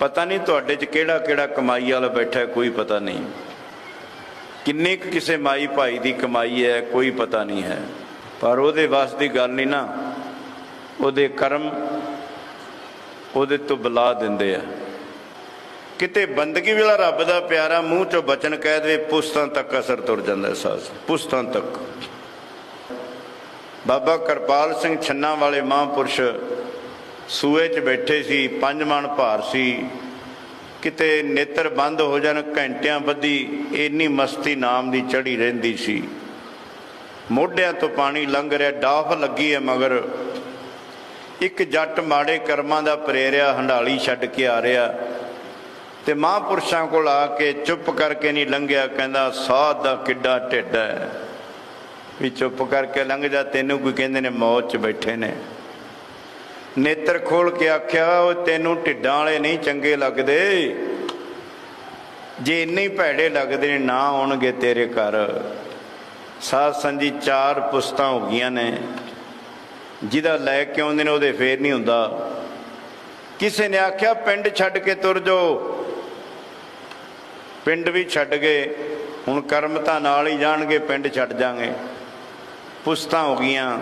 ਪਤਾ ਨਹੀਂ ਤੁਹਾਡੇ 'ਚ ਕਿਹੜਾ ਕਿਹੜਾ ਕਮਾਈ ਵਾਲਾ ਬੈਠਾ ਕੋਈ ਪਤਾ ਨਹੀਂ। ਕਿੰਨੇ ਕੁ ਕਿਸੇ ਮਾਈ ਭਾਈ ਦੀ ਕਮਾਈ ਹੈ, ਕੋਈ ਪਤਾ ਨਹੀਂ ਹੈ। ਪਰ ਉਹਦੇ ਵਾਸ ਦੀ ਗੱਲ ਨਹੀਂ ਨਾ। ਉਹਦੇ ਕਰਮ ਉਹਦੇ ਤੋਂ ਬੁਲਾ ਦਿੰਦੇ ਆ। ਕਿਤੇ ਬੰਦਗੀ ਵਾਲਾ ਰੱਬ ਦਾ ਪਿਆਰਾ ਮੂੰਹ ਚੋਂ ਬਚਨ ਕਹਿ ਦੇਵੇ, ਪੁਸਤਾਂ ਤੱਕ ਅਸਰ ਤੁਰ ਜਾਂਦਾ ਹੈ ਸਾਸ। ਪੁਸਤਾਂ ਤੱਕ। ਬਾਬਾ ਕਿਰਪਾਲ ਸਿੰਘ ਛੰਨਾ ਵਾਲੇ ਮਹਾਂਪੁਰਸ਼ ਸੂਏ 'ਚ ਬੈਠੇ ਸੀ, ਪੰਜ ਮਣ ਭਾਰ ਸੀ। ਕਿਤੇ ਨੇਤਰ ਬੰਦ ਹੋ ਜਾਣ, ਘੰਟਿਆਂ ਬੱਧੀ ਇੰਨੀ ਮਸਤੀ ਨਾਮ ਦੀ ਚੜੀ ਰਹਿੰਦੀ ਸੀ। ਮੋਢਿਆਂ ਤੋਂ ਪਾਣੀ ਲੰਘ ਰਿਹਾ, ਡਾਫ ਲੱਗੀ ਹੈ ਮਗਰ। ਇੱਕ ਜੱਟ ਮਾੜੇ ਕਰਮਾਂ ਦਾ ਪ੍ਰੇਰਿਆ ਹੰਡਾਲੀ ਛੱਡ ਕੇ ਆ ਰਿਹਾ। ਤੇ ਮਹਾਂਪੁਰਸ਼ਾਂ ਕੋਲ ਆ ਕੇ ਚੁੱਪ ਕਰਕੇ ਨਹੀਂ ਲੰਘਿਆ, ਕਹਿੰਦਾ, ਸਾਧ ਦਾ ਕਿੱਡਾ ਢਿੱਡ ਹੈ ਵੀ ਚੁੱਪ ਕਰਕੇ ਲੰਘ ਜਾ, ਤੈਨੂੰ ਕੋਈ ਕਹਿੰਦੇ ਨੇ, ਮੌਤ 'ਚ ਬੈਠੇ ਨੇ। ਨੇਤਰ ਖੋਲ ਕੇ ਆਖਿਆ ਉਹ ਤੈਨੂੰ ਢਿੱਡਾਂ ਵਾਲੇ ਨਹੀਂ ਚੰਗੇ ਲੱਗਦੇ। ਜੇ ਇੰਨੇ ਹੀ ਭੈੜੇ ਲੱਗਦੇ, ਨੇ ਨਾ ਆਉਣਗੇ ਤੇਰੇ ਘਰ। ਸਾਧ ਸੰਜੀ ਚਾਰ ਪੁਸਤਾਂ ਹੋ ਗਈਆਂ ਨੇ। ਜਿਹਦਾ ਲੈ ਕੇ ਆਉਂਦੇ ਨੇ, ਉਹਦੇ ਫੇਰ ਨਹੀਂ ਹੁੰਦਾ। ਕਿਸੇ ਨੇ ਆਖਿਆ, ਪਿੰਡ ਛੱਡ ਕੇ ਤੁਰ ਜਾਓ। ਪਿੰਡ ਵੀ ਛੱਡ ਗਏ। ਹੁਣ ਕਰਮ ਤਾਂ ਨਾਲ ਹੀ ਜਾਣਗੇ, ਪਿੰਡ ਛੱਡ ਜਾਾਂਗੇ। ਪੁਸਤਾਂ ਹੋ ਗਈਆਂ।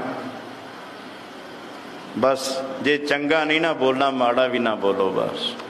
ਬਸ ਜੇ ਚੰਗਾ ਨਹੀਂ ਨਾ ਬੋਲਣਾ ਮਾੜਾ ਵੀ ਨਾ ਬੋਲੋ ਬਸ।